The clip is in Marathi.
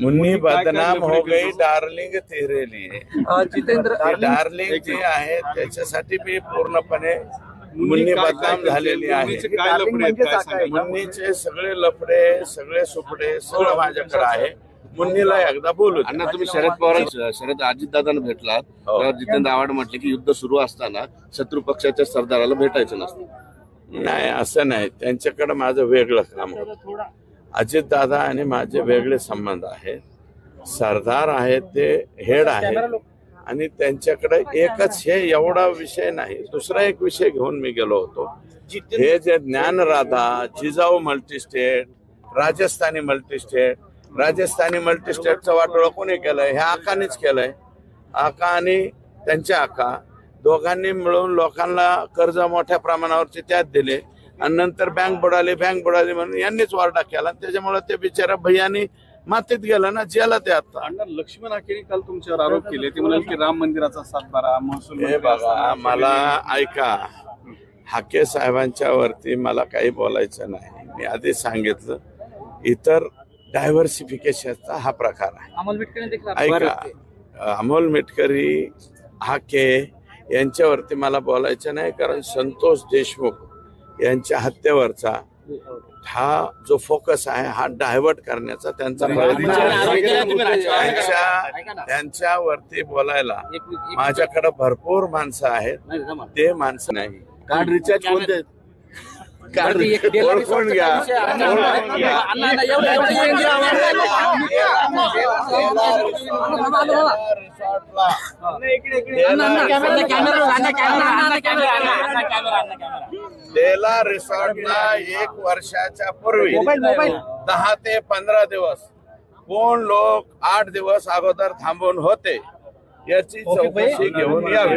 मुन्नी बदनाम हो गई डार्लिंग तेरे लिए जितेंद्र डार्लिंग जी आहे त्याच्यासाठी मी पूर्णपणे मुन्नी बदनाम झालेली आहे. मुन्नीचे काय लफडे आहेत, काय सांगा? मुन्नीचे सगळे लफडे सगळे सुपडे सगळं माझ्याकडे आहे. मुन्नीला एकदा बोलू. अण्णा तुम्ही शरद पवार शरद अजितदादांना भेटलात. हो. तेव्हा जितेंद्र आव्हाड म्हटले की युद्ध सुरू असताना शत्रू पक्षाच्या सरदाराला भेटायचं नसतं. नाही असं नाही. त्यांच्याकडे माझं वेगळं काम होतं. अजितदादा आणि माझे वेगळे संबंध आहेत. सरदार आहेत ते हेड आहेत. आणि त्यांच्याकडे एकच हे एवढा विषय नाही. दुसरा एक विषय घेऊन मी गेलो होतो. हे जे ज्ञानराधा जिजाऊ मल्टीस्टेट राजस्थानी मल्टीस्टेट राजस्थानी मल्टीस्टेटचं वाटोळं कोणी केलंय? हे आकानेच केलंय. आका आणि त्यांच्या आका दोघांनी मिळून लोकांना कर्ज मोठ्या प्रमाणावरचे त्यात दिले. आणि नंतर बँक बुडाली बँक बुडाली म्हणून यांनीच वारडा केला. आणि त्याच्यामुळे ते बिचारा भैयानी मातीत गेलं ना जेला ते आता. अण्णा लक्ष्मण आखेरी काल तुमच्यावर आरोप केले. ते म्हणाले की राम मंदिराचा सातबारा महसूल हे बघा मला ऐका. हाके साहेबांच्या वरती मला काही बोलायचं नाही. मी आधी सांगितलं इतर डायव्हर्सिफिकेशनचा हा प्रकार आहे. अमोल मिटकरी देखील ऐका अमोल मिटकरी हाके यांच्यावरती मला बोलायचं नाही कारण संतोष देशमुख यांच्या हत्येवरचा हा जो फोकस आहे हा डायव्हर्ट करण्याचा त्यांचा प्रयत्न आहे. त्यांच्या त्यांच्यावरती बोलायला माझ्याकडे भरपूर माणसं आहेत. ते माणसं नाही. कार्ड रिचार्ज कोणते ओळखून घ्या रिसॉर्टला एक वर्षाच्या पूर्वी दहा ते पंधरा दिवस कोण लोक आठ दिवस अगोदर थांबून होते याची चौकशी घेऊन यावी